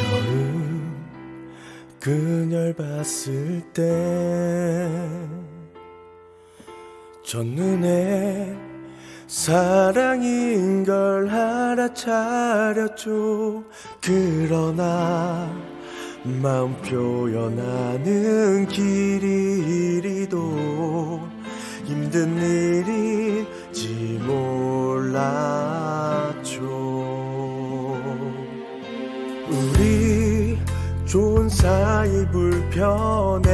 처음 그녀를 봤을 때 첫눈에 사랑인 걸 알아차렸죠. 그러나 마음 표현하는 사이 불편해질까봐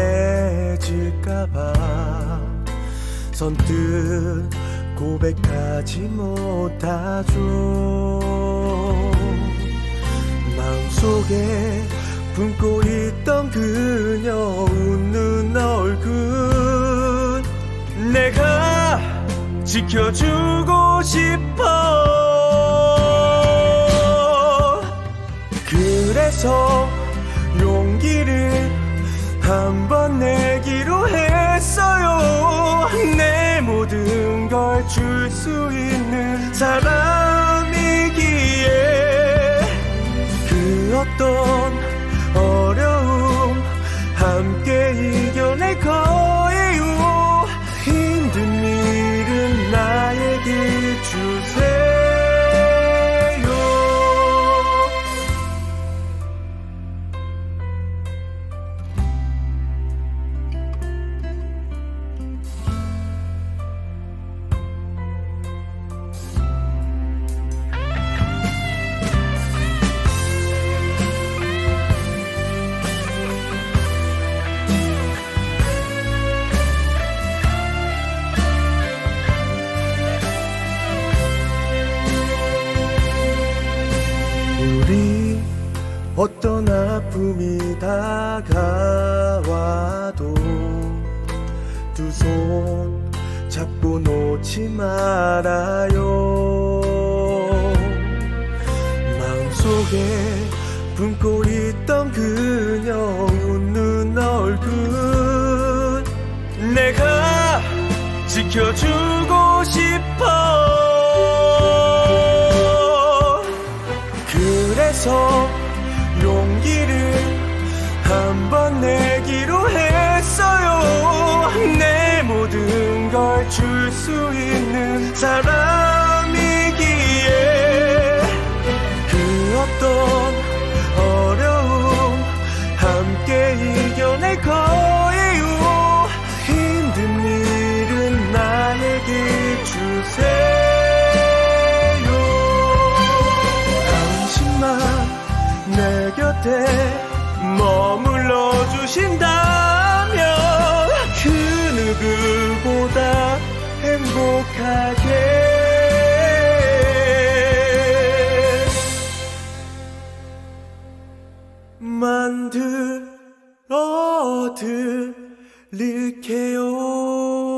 선뜻 고백하지 못하죠. 마음속에 품고 있던 그녀 웃는 얼굴 내가 지켜주고 한번 내기로 했어요. 내 모든 걸 줄 수 있는 사람 어떤 아픔이 다가와도 두 손 잡고 놓지 말아요. 마음속에 품고 있던 그녀 웃는 얼굴 내가 지켜주고 싶어. 그래서 용기를 한 번 내기로 했어요. 내 모든 걸 줄 수 있는 사람 곁에 머물러 주신다면 그 누구보다 행복하게 만들어 드릴게요.